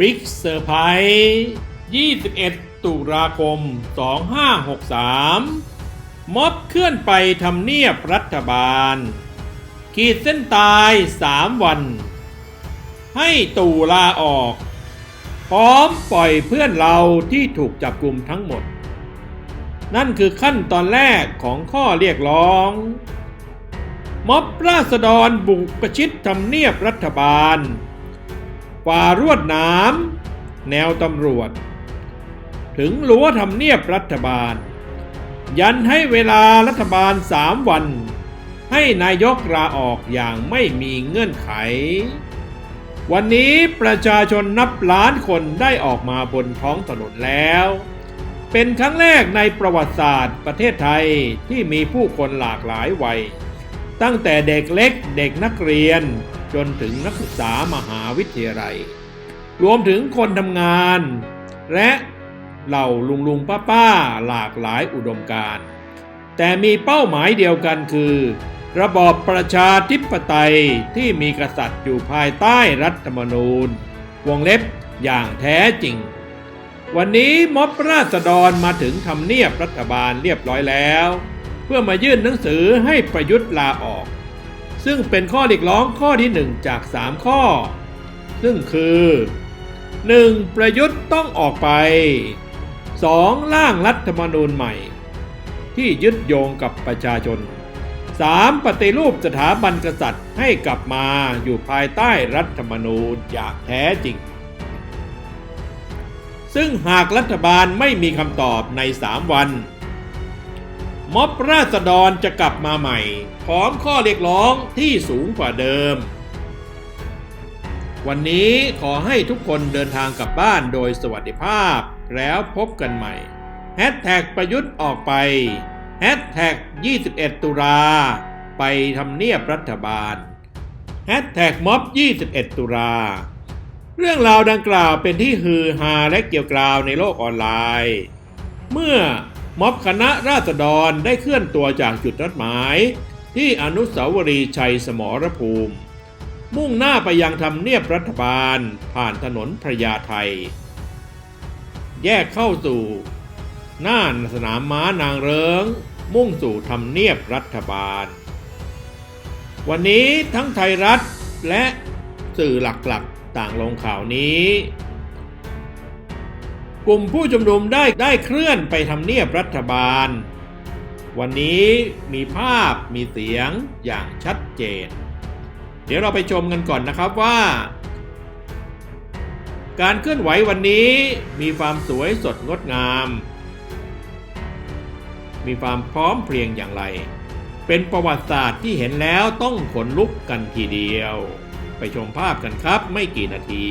บิ๊กเซอร์ไพรส์21 ตุลาคม 2563 ม็อบเคลื่อนไปทำเนียบรัฐบาล ขีดเส้นตาย 3 วัน ให้ตู่ลาออก พร้อมปล่อยเพื่อนเราที่ถูกจับกลุ่มทั้งหมด นั่นคือขั้นตอนแรกของข้อเรียกร้องม็อบราษฎรบุกประชิดทำเนียบรัฐบาล ฝ่ารวดหน้ำแนวตำรวจ ถึงรั้วทำเนียบรัฐบาล ยันให้เวลารัฐบาลสามวัน ให้นายกลาออกอย่างไม่มีเงื่อนไข วันนี้ประชาชนนับล้านคนได้ออกมาบนท้องถนนแล้ว เป็นครั้งแรกในประวัติศาสตร์ประเทศไทยที่มีผู้คนหลากหลายวัย ตั้งแต่เด็กเล็กเด็กนักเรียน จนถึงนักศึกษามหาวิทยาลัย รวมถึงคนทำงาน และเหล่าลุงลุงป้าป้าหลากหลายอุดมการณ์แต่มีเป้าหมายเดียวกันคือ ระบอบประชาธิปไตยที่มีกษัตริย์อยู่ภายใต้รัฐธรรมนูญ วงเล็บอย่างแท้จริง วันนี้ม็อบราษฎรมาถึงทำเนียบรัฐบาลเรียบร้อยแล้ว เพื่อมายื่นหนังสือให้ประยุทธ์ลาออก ซึ่งเป็นข้อเรียกร้องข้อที่หนึ่งจากสามข้อ ซึ่งคือ 1. ประยุทธ์ต้องออกไป 2. ร่างรัฐธรรมนูญใหม่ ที่ยึดโยงกับประชาชน 3. ปฏิรูปสถาบันกษัตริย์ให้กลับมาอยู่ภายใต้รัฐธรรมนูญอย่างแท้จริง ซึ่งหากรัฐบาลไม่มีคำตอบใน 3 วัน ม็อบราษฎรจะกลับมาใหม่ พร้อมข้อเรียกร้องที่สูงกว่าเดิม วันนี้ขอให้ทุกคนเดินทางกลับบ้านโดยสวัสดิภาพ แล้วพบกันใหม่แฮชแท็กประยุทธ์ออกไปแฮชแท็ก21 ตุลาไปทำเนียบรัฐบาลแฮชแท็กม็อบ21 ตุลาเรื่องราวดังกล่าวเป็นที่ฮือฮาและเกี่ยวกราวในโลกออนไลน์ เมื่อ ม็อบคณะราษฎรได้เคลื่อนตัวจากจุดนัดหมาย ที่อนุสาวรีย์ชัยสมรภูมิ มุ่งหน้าไปยังทำเนียบรัฐบาลผ่านถนนพระยาไทย แยกเข้าสู่ หน้าสนามม้านางเริง มุ่งสู่ทำเนียบรัฐบาล วันนี้ทั้งไทยรัฐและสื่อหลักๆต่างลงข่าวนี้ กลุ่มผู้ชุมนุมได้ได้เคลื่อนไปทำเนียบรัฐบาล วันนี้มีภาพมีเสียงอย่างชัดเจน เดี๋ยวเราไปชมกันก่อนนะครับว่า การเคลื่อนไหววันนี้มีความสวยสดงดงาม มีความพร้อมเพรียงอย่างไร เป็นประวัติศาสตร์ที่เห็นแล้วต้องขนลุกกันทีเดียว ไปชมภาพกันครับไม่กี่นาที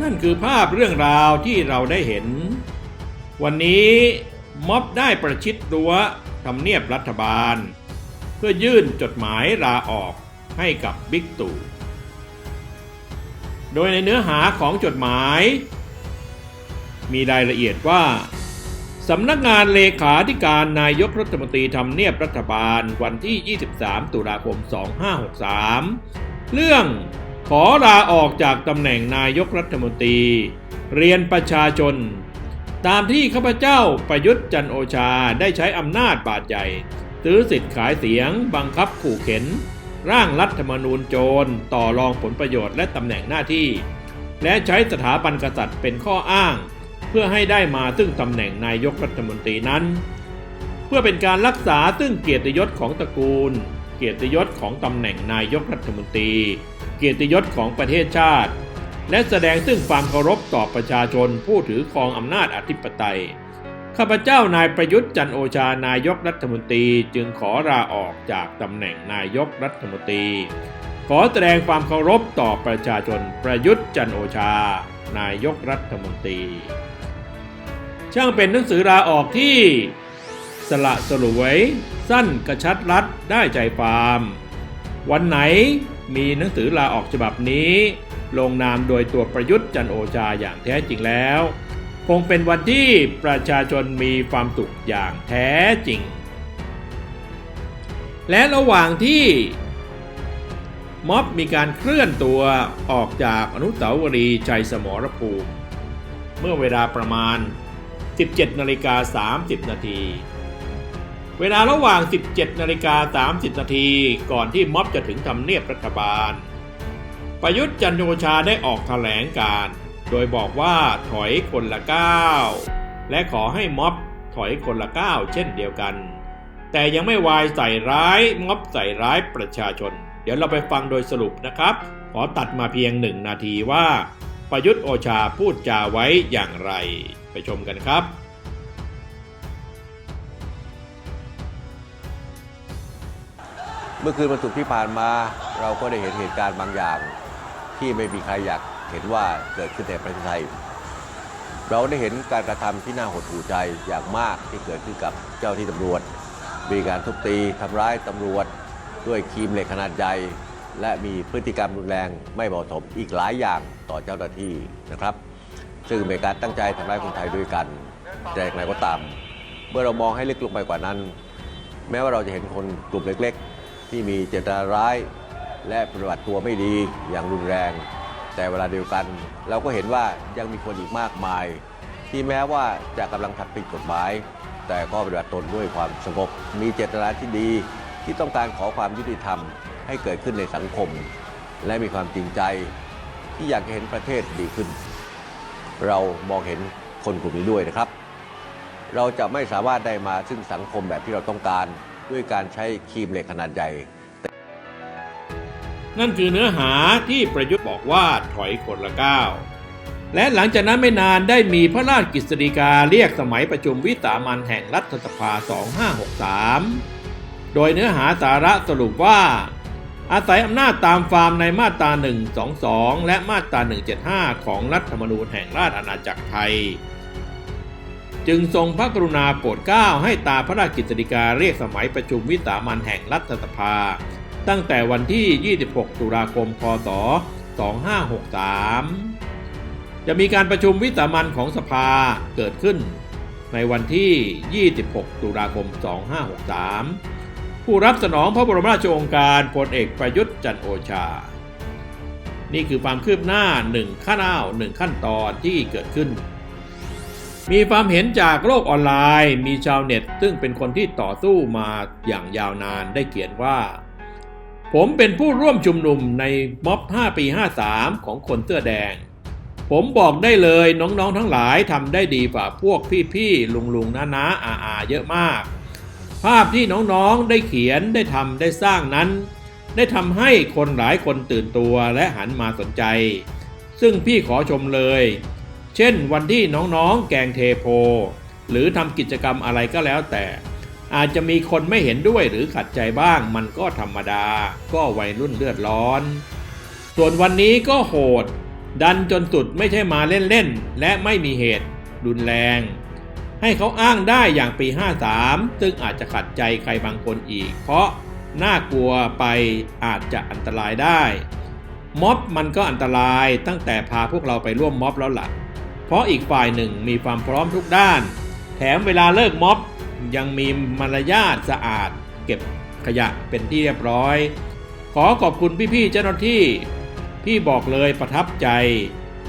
นั่นคือภาพเรื่องราวที่เราได้เห็น วันนี้ม็อบได้ประชิดรั้วทำเนียบรัฐบาล เพื่อยื่นจดหมายลาออกให้กับบิ๊กตู่ โดยในเนื้อหาของจดหมาย มีรายละเอียดว่าสำนักงานเลขาธิการนายกรัฐมนตรีทำเนียบรัฐบาลวันที่ 23 ตุลาคม 2563 เรื่องขอลาออกจากตำแหน่งนายกรัฐมนตรี เรียนประชาชน ตามที่ข้าพเจ้าประยุทธ์จันโอชาได้ใช้อำนาจบาดใหญ่ ซื้อสิทธิ์ขายเสียง บังคับขู่เข็น ร่างรัฐธรรมนูญโจรต่อรองผลประโยชน์และตำแหน่งหน้าที่ และใช้สถาบันกษัตริย์เป็นข้ออ้าง เพื่อให้ได้มาซึ่งตำแหน่งนายกรัฐมนตรีนั้น เพื่อเป็นการรักษาซึ่งเกียรติยศของตระกูล เกียรติยศของตำแหน่งนายกรัฐมนตรี เกียรติยศของประเทศชาติ และแสดงซึ่งความเคารพต่อประชาชนผู้ถือครองอำนาจอธิปไตยข้าพเจ้านายประยุทธ์จันโอชานายกรัฐมนตรีจึงขอลาออกจากตำแหน่งนายกรัฐมนตรี ขอแสดงความเคารพต่อประชาชนประยุทธ์จันโอชา นายกรัฐมนตรี ช่างเป็นหนังสือลาออกที่ สละสลวย สั้นกระชัดรัดได้ใจฟาร์ม วันไหนมีหนังสือลาออกฉบับนี้ ลงนามโดยตัวประยุทธ์จันโอชาอย่างแท้จริงแล้ว คงเป็นวันที่ประชาชนมีความสุขอย่างแท้จริง และระหว่างที่ม็อบมีการเคลื่อนตัวออกจากอนุสาวรีย์ชัยสมรภูมิ เมื่อเวลาประมาณ 17นาฬิกา30นาทีเวลาระหว่าง 17นาฬิกา30นาทีก่อนที่ม็อบจะถึงทำเนียบรัฐบาล ประยุทธ์จันโอชาได้ออกแถลงการ โดยบอกว่าถอยคนละก้าวและขอให้ม็อบถอยคนละก้าวเช่นเดียวกัน แต่ยังไม่วายใส่ร้ายม็อบใส่ร้ายประชาชน เดี๋ยวเราไปฟังโดยสรุปนะครับ ขอตัดมาเพียงหนึ่งนาทีว่า ประยุทธ์โอชาพูดจาไว้อย่างไร ไปชมกันครับ เมื่อคืนวันศุกร์ที่ผ่านมา เราก็ได้เห็นเหตุการณ์บางอย่าง ที่ไม่มีใครอยากเห็นว่าเกิดขึ้นในประเทศไทย เราได้เห็นการกระทำที่น่าหดหู่ใจอย่างมากที่เกิดขึ้นกับเจ้าที่ตำรวจ มีการทุบตีทำร้ายตำรวจ ด้วยครีมเหล็กขนาดใหญ่ และมีพฤติกรรมรุนแรงไม่เหมาะสมอีกหลายอย่างต่อเจ้าหน้าที่นะครับ ซึ่งเป็นการตั้งใจทำร้ายคนไทยด้วยกันแต่อย่างไรก็ตาม เมื่อเรามองให้ลึกลงไปกว่านั้น แม้ว่าเราจะเห็นคนกลุ่มเล็กๆ ที่มีเจตนาร้าย และปฏิบัติตัวไม่ดีอย่างรุนแรง แต่เวลาเดียวกัน เราก็เห็นว่ายังมีคนอีกมากมาย ที่แม้ว่าจะกำลังทำผิดกฎหมาย แต่ก็ปฏิบัติตนด้วยความสงบมีเจตนาที่ดีที่ต้องการขอความยุติธรรม ให้เกิดขึ้นในสังคม และมีความจริงใจที่อยากเห็นประเทศดีขึ้น เรามองเห็นคนกลุ่มนี้ด้วยนะครับ เราจะไม่สามารถได้มาซึ่งสังคมแบบที่เราต้องการด้วยการใช้ครีมเหล็กขนาดใหญ่ นั่นคือเนื้อหาที่ประยุทธ์บอกว่าถอยคนละก้าวและหลังจากนั้นไม่นานได้มีพระราชกฤษฎีกาเรียกสมัยประชุมวิสามันแห่งรัฐสภา 2563 โดยเนื้อหาสาระสรุปว่า อาศัยอำนาจตามฟาร์มในมาตรา 122 และมาตรา 175 ของรัฐธรรมนูญแห่งราชอาณาจักรไทย จึงทรงพระกรุณาโปรดเกล้าให้ตาพระราชกฤษฎีกาเรียกสมัยประชุมวิสามันแห่งรัฐสภา ตั้งแต่วันที่ 26 ตุลาคม พศ 2563 จะมีการประชุมวิสามันของสภาเกิดขึ้นในวันที่ 26 ตุลาคม 2563 ผู้รับสนองพระบรมราชโองการพลเอกประยุทธ์จันโอชา นี่คือความคืบหน้าหนึ่งขั้นอ้าวหนึ่งขั้นตอนที่เกิดขึ้น มีความเห็นจากโลกออนไลน์ มีชาวเน็ต ซึ่งเป็นคนที่ต่อสู้มาอย่างยาวนานได้เขียนว่า ผมเป็นผู้ร่วมชุมนุมในม็อบ 5 ปี 53 ของคนเสื้อแดง ผมบอกได้เลยน้องๆทั้งหลายทำได้ดีกว่าพวกพี่ๆลุงๆน้าๆอาอาๆเยอะมาก ภาพที่น้องๆได้เขียนได้ทำได้สร้างนั้น ได้ทำให้คนหลายคนตื่นตัวและหันมาสนใจ ซึ่งพี่ขอชมเลย เช่นวันที่น้องๆแกงเทโพ หรือทำกิจกรรมอะไรก็แล้วแต่ อาจจะมีคนไม่เห็นด้วยหรือขัดใจบ้างมันก็ธรรมดา ก็วัยรุ่นเลือดร้อน ส่วนวันนี้ก็โหด ดันจนสุดไม่ใช่มาเล่นๆและไม่มีเหตุ รุนแรง ให้เขาอ้างได้อย่างปี 53 ซึ่งอาจจะขัดใจใครบางคนอีก เพราะน่ากลัวไปอาจจะอันตรายได้ ม็อบมันก็อันตรายตั้งแต่พาพวกเราไปร่วมม็อบแล้วล่ะ เพราะอีกฝ่ายหนึ่งมีความพร้อมทุกด้าน แถมเวลาเลิกม็อบยังมีมารยาทสะอาด เก็บขยะเป็นที่เรียบร้อย ขอขอบคุณพี่ๆเจ้าหน้าที่ พี่บอกเลยประทับใจ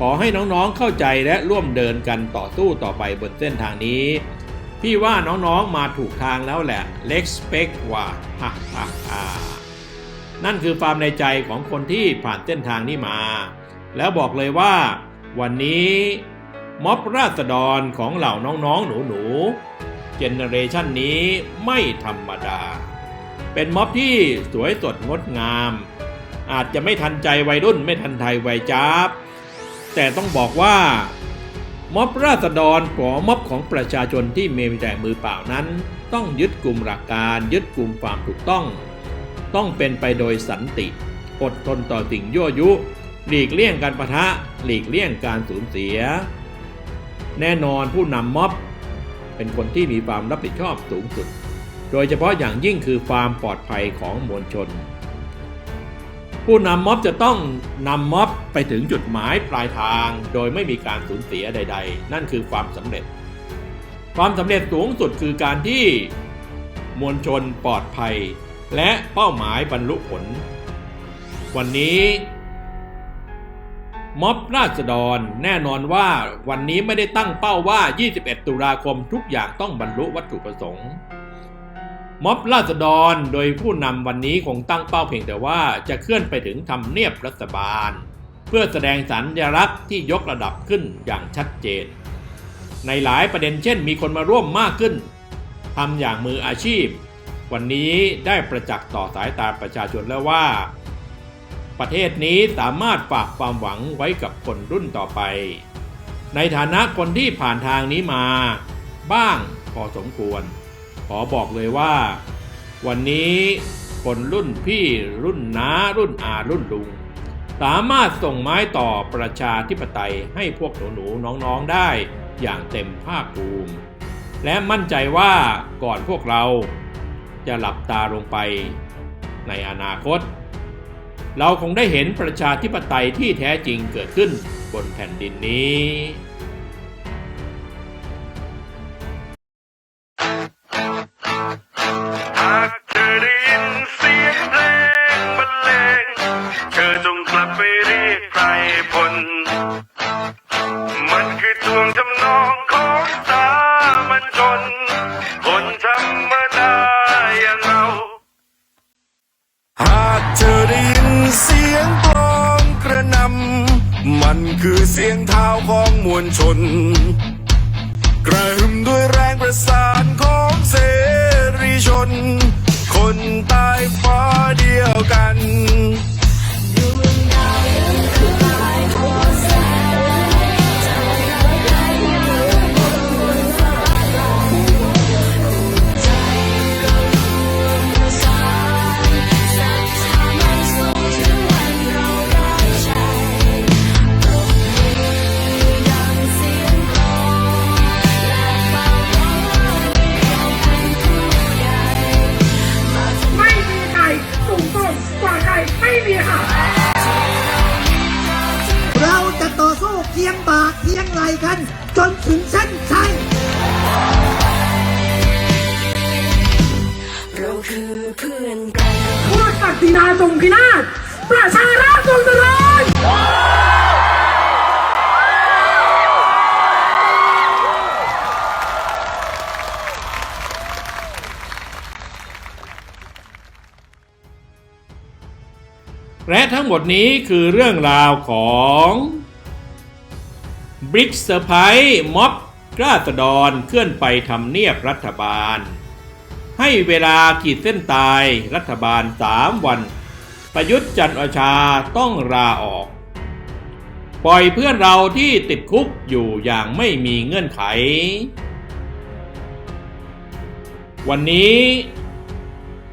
ขอให้น้องๆเข้าใจและร่วมเดินกันต่อสู้ต่อไปบนเส้นทางนี้ พี่ว่าน้องๆมาถูกทางแล้วแหละเล็กสเปกว่าฮ่าฮ่าฮ่านั่นคือความในใจของคนที่ผ่านเส้นทางนี้มา แล้วบอกเลยว่า วันนี้ม็อบราษฎรของเหล่าน้องๆ หนูๆ เจเนเรชันนี้ไม่ธรรมดา เป็นม็อบที่สวยสดงดงาม อาจจะไม่ทันใจวัยรุ่นไม่ทันไทยวัยจ้าบ แต่ต้องบอกว่าม็อบราษฎรของม็อบของประชาชนที่มีแต่มือเปล่านั้น ต้องยึดกลุ่มหลักการยึดกลุ่มความถูกต้อง ต้องเป็นไปโดยสันติ อดทนต่อสิ่งยั่วยุ หลีกเลี่ยงการประทะ หลีกเลี่ยงการสูญเสีย แน่นอนผู้นำม็อบ เป็นคนที่มีความรับผิดชอบสูงสุด โดยเฉพาะอย่างยิ่งคือความปลอดภัยของมวลชน ผู้นำม็อบจะต้องนำม็อบไปถึงจุดหมายปลายทาง โดยไม่มีการสูญเสียใด ๆ นั่นคือความสำเร็จ ความสำเร็จสูงสุดคือการที่มวลชนปลอดภัย และเป้าหมายบรรลุผล วันนี้ม็อบราษฎรแน่นอนว่าวันนี้ไม่ได้ตั้งเป้าว่า 21 ตุลาคมทุกอย่างต้องบรรลุวัตถุประสงค์ ม็อบราษฎรโดยผู้นำวันนี้คงตั้งเป้าเพียงแต่ว่าจะเคลื่อนไปถึงทำเนียบรัฐบาล เพื่อแสดงสัญลักษณ์ที่ยกระดับขึ้นอย่างชัดเจน ในหลายประเด็นเช่น มีคนมาร่วมมากขึ้นทำอย่างมืออาชีพ วันนี้ได้ประจักษ์ต่อสายตาประชาชนแล้วว่า ประเทศนี้สามารถฝากความหวังไว้กับคนรุ่นต่อไป ในฐานะคนที่ผ่านทางนี้มา บ้างพอสมควร ขอบอกเลยว่า วันนี้คนรุ่นพี่รุ่นน้ารุ่นอารุ่นลุง สามารถส่งไม้ต่อประชาธิปไตยให้พวกหนูๆน้องๆได้อย่างเต็มภาคภูมิ และมั่นใจว่าก่อนพวกเราจะหลับตาลงไปในอนาคต เราคงได้เห็นประชาธิปไตยที่แท้จริงเกิดขึ้นบนแผ่นดินนี้ จงกลับไปเรียกไพรพล มันคือทวงทำนองของสามัญชน คนธรรมดาอย่างเรา หากเธอได้ยินเสียงกลองกระนำ มันคือเสียงเท้าของมวลชน กระหึ่มด้วยแรงประสานของเสรีชน คนใต้ฟ้าเดียวกัน งหมดนี้คือเรื่องราวของบริกเซอร์ไพรส์ม็อบราษฎรเคลื่อนไปทำเนียบรัฐบาล ให้เวลาขีดเส้นตายรัฐบาล 3 วัน ประยุทธ์จันทร์โอชาต้องลาออก ปล่อยเพื่อนเราที่ติดคุกอยู่อย่างไม่มีเงื่อนไข วันนี้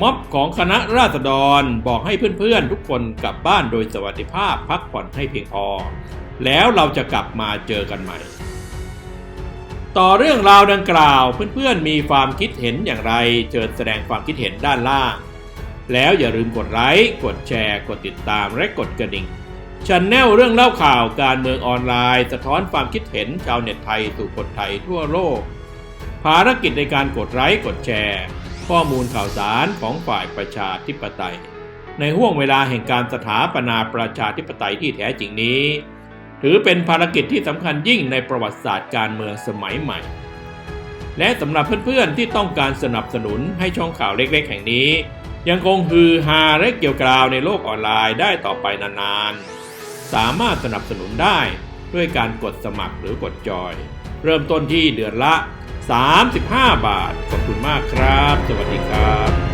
ม็อบของคณะราษฎรบอกให้เพื่อนๆ ทุกคนกลับบ้านโดยสวัสดิภาพพักผ่อนให้เพียงพอ แล้วเราจะกลับมาเจอกันใหม่ ต่อเรื่องราวดังกล่าวเพื่อนๆ มีความคิดเห็นอย่างไรเชิญแสดงความคิดเห็นด้านล่าง แล้วอย่าลืมกดไลค์ กดแชร์ กดติดตาม และกดกระดิ่งชันแนลเรื่องเล่าข่าวการเมืองออนไลน์ สะท้อนความคิดเห็นชาวเน็ตไทยสู่คนไทยทั่วโลก ภารกิจในการกดไลค์กดแชร์ ข้อมูลข่าวสารของฝ่ายประชาธิปไตย ในห่วงเวลาแห่งการสถาปนาประชาธิปไตยที่แท้จริงนี้ ถือเป็นภารกิจที่สำคัญยิ่งในประวัติศาสตร์การเมืองสมัยใหม่ และสำหรับเพื่อนๆที่ต้องการสนับสนุนให้ช่องข่าวเล็กๆ แห่งนี้ ยังคงฮือฮาและเกี่ยวกราวในโลกออนไลน์ได้ต่อไปนานๆ สามารถสนับสนุนได้ด้วยการกดสมัครหรือกดจอย เริ่มต้นที่เดือนละ 35 บาท ขอบคุณมากครับ สวัสดีครับ